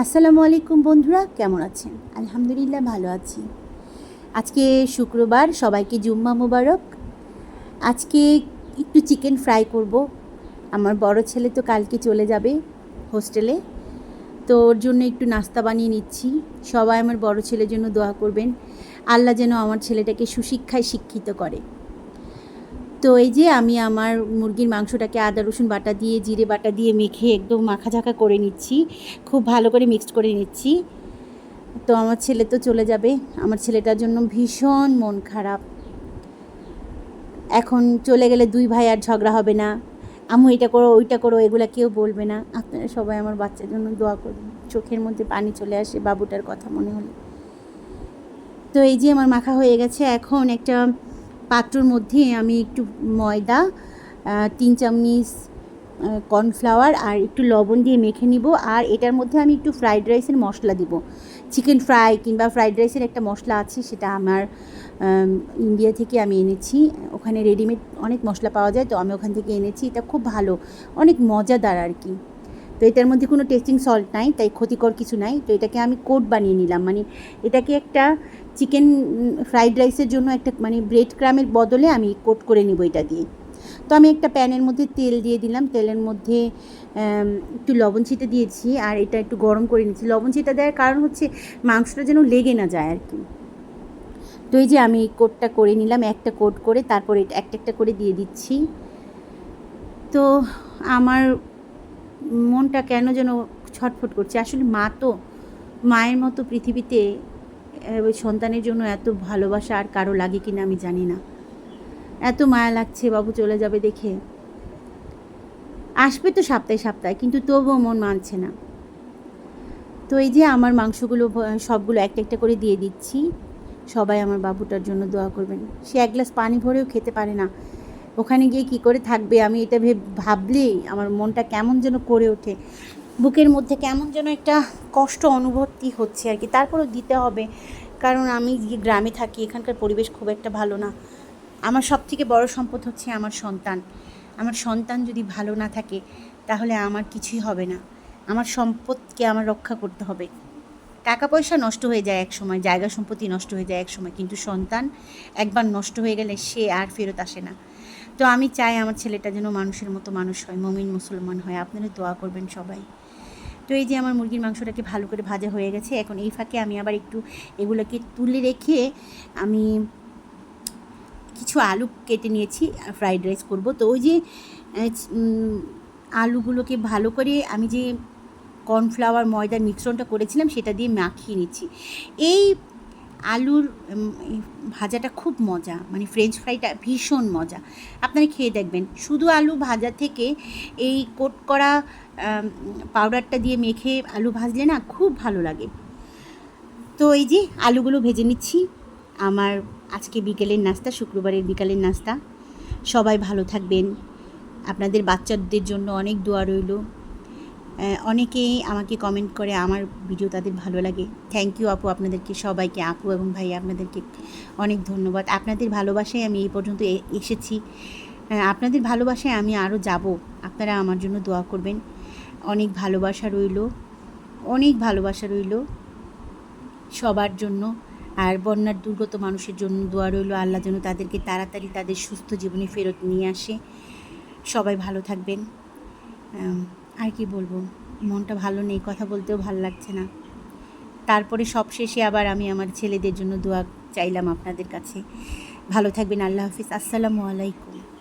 আসসালামু আলাইকুম বন্ধুরা, কেমন আছেন? আলহামদুলিল্লাহ ভালো আছি। আজকে শুক্রবার, সবাইকে জুম্মা মোবারক। আজকে একটু চিকেন ফ্রাই করব। আমার বড় ছেলে তো কালকে চলে যাবে হোস্টেলে। তো ওর জন্য একটু নাস্তা বানিয়ে নিচ্ছি। সবাই আমার বড় ছেলের জন্য দোয়া করবেন। আল্লাহ যেন আমার ছেলেটাকে সুশিক্ষায় শিক্ষিত করে। তো এই যে আমি আমার মুরগির মাংসটাকে আদা, রসুন বাটা দিয়ে, জিরে বাটা দিয়ে মেখে একদম মাখা ঝাঁকা করে নিচ্ছি। খুব ভালো করে মিক্সড করে নিচ্ছি। তো আমার ছেলে তো চলে যাবে। আমার ছেলেটার জন্য ভীষণ মন খারাপ। এখন চলে গেলে দুই ভাই আর ঝগড়া হবে না। আমু এটা করো, ওইটা করো, এগুলো কেউ বলবে না। আপনারা সবাই আমার বাচ্চার জন্য দোয়া করুন। চোখের মধ্যে পানি চলে আসে বাবুটার কথা মনে হলে। তো এই যে আমার মাখা হয়ে গেছে। এখন একটা পাত্রর মধ্যে আমি একটু ময়দা তিন চামচ কর্নফ্লাওয়ার আর একটু লবণ দিয়ে মেখে নিব। আর এটার মধ্যে আমি একটু ফ্রাইড রাইসের মশলা দিব। চিকেন ফ্রাই কিংবা ফ্রাইড রাইসের একটা মশলা আছে, সেটা আমার ইন্ডিয়া থেকে আমি এনেছি। ওখানে রেডিমেড অনেক মশলা পাওয়া যায়, তো আমি ওখান থেকে এনেছি। এটা খুব ভালো, অনেক মজাদার আর কি। তো এটার মধ্যে কোনো টেস্টিং সল্ট নাই, তাই ক্ষতিকর কিছু নাই। তো এটাকে আমি কোট বানিয়ে নিলাম। মানে এটাকে একটা চিকেন ফ্রাইড রাইসের জন্য একটা মানে ব্রেড ক্রামের বদলে আমি কোট করে নিব এটা দিয়ে। তো আমি একটা প্যানের মধ্যে তেল দিয়ে দিলাম। তেলের মধ্যে একটু লবণ ছিটে দিয়েছি আর এটা একটু গরম করে নিচ্ছি লবণ ছিটা দেওয়ার কারণ হচ্ছে মাংসটা যেন লেগে না যায় আর কি তো এই যে আমি কোটটা করে নিলাম, একটা কোট করে, তারপরে এটা, একটা একটা করে দিয়ে দিচ্ছি। তো আমার মনটা কেন যেন ছটফট করছে? আসলে মা তো মায়ের মতো পৃথিবীতে ওই সন্তানের জন্য এত ভালোবাসা আর কারও লাগে কি না আমি জানি না। এত মায়া লাগছে, বাবু চলে যাবে দেখে। আসবে তো সপ্তাহে সপ্তাহে, কিন্তু তবুও মন মানছে না। তো এই যে আমার মাংসগুলো সবগুলো একটা একটা করে দিয়ে দিচ্ছি। সবাই আমার বাবুটার জন্য দোয়া করবেন। সে এক গ্লাস পানি ভরেও খেতে পারে না। ওখানে গিয়ে কি করে থাকবে? আমি এটা ভেব, ভাবলেই আমার মনটা কেমন যেন করে ওঠে। বুকের মধ্যে কেমন যেন একটা কষ্ট অনুভূতি হচ্ছে আর কি। তারপরেও দিতে হবে। কারণ আমি যে গ্রামে থাকি, এখানকার পরিবেশ খুব একটা ভালো না। আমার সব থেকে বড় সম্পদ হচ্ছে আমার সন্তান। আমার সন্তান যদি ভালো না থাকে, তাহলে আমার কিছুই হবে না। আমার সম্পদকে আমার রক্ষা করতে হবে। টাকা পয়সা নষ্ট হয়ে যায় এক সময় জায়গা সম্পত্তি নষ্ট হয়ে যায় এক সময় কিন্তু সন্তান একবার নষ্ট হয়ে গেলে সে আর ফেরত আসে না। তো আমি চাই আমার ছেলেটা যেন মানুষের মতো মানুষ হয়, মমিন মুসলমান হয়। আপনারা দোয়া করবেন সবাই। তো এই যে আমার মুরগির মাংসটাকে ভালো করে ভাজা হয়ে গেছে, এখন এই ফাঁকে আমি আবার একটু এগুলোকে তুলে রেখে আমি কিছু আলু কেটে নিয়েছি, ফ্রাইড রাইস করব। তো ওই যে আলুগুলোকে ভালো করে আমি যে কর্নফ্লাওয়ার ময়দার মিশ্রণটা করেছিলাম, সেটা দিয়ে মাখিয়ে নিচ্ছি। এই আলুর ভাজাটা খুব মজা মানে ফ্রেঞ্চ ফ্রাইটা ভীষণ মজা। আপনারা খেয়ে দেখবেন, শুধু আলু ভাজা থেকে এই কোট করা পাউডারটা দিয়ে মেখে আলু ভাজলে না খুব ভালো লাগে। তো এই যে আলুগুলো ভেজে নিচ্ছি, আমার আজকে বিকেলের নাস্তা, শুক্রবারের বিকালের নাস্তা। সবাই ভালো থাকবেন। আপনাদের বাচ্চাদের জন্য অনেক দোয়া রইল। অনেকেই আমাকে কমেন্ট করে, আমার ভিডিও তাদের ভালো লাগে। থ্যাংক ইউ আপু, আপনাদেরকে সবাইকে, আপু এবং ভাই, আপনাদেরকে অনেক ধন্যবাদ। আপনাদের ভালোবাসায় আমি এই পর্যন্ত এসেছি। আপনাদের ভালোবাসায় আমি আরও যাব। আপনারা আমার জন্য দোয়া করবেন। অনেক ভালোবাসা রইল। অনেক ভালোবাসা রইল সবার জন্য। আর বন্যার দুর্গত মানুষের জন্য দোয়া রইল। আল্লাহ যেন তাদেরকে তাড়াতাড়ি তাদের সুস্থ জীবনে ফেরত নিয়ে আসে। সবাই ভালো থাকবেন। আর কি বলব? মনটা ভালো নেই, কথা বলতেও ভালো লাগছে না। তারপরে সব শেষে আবার আমি আমার ছেলেদের জন্য দোয়া চাইলাম আপনাদের কাছে। ভালো থাকবেন, আল্লাহ হাফিজ। আসসালামু আলাইকুম।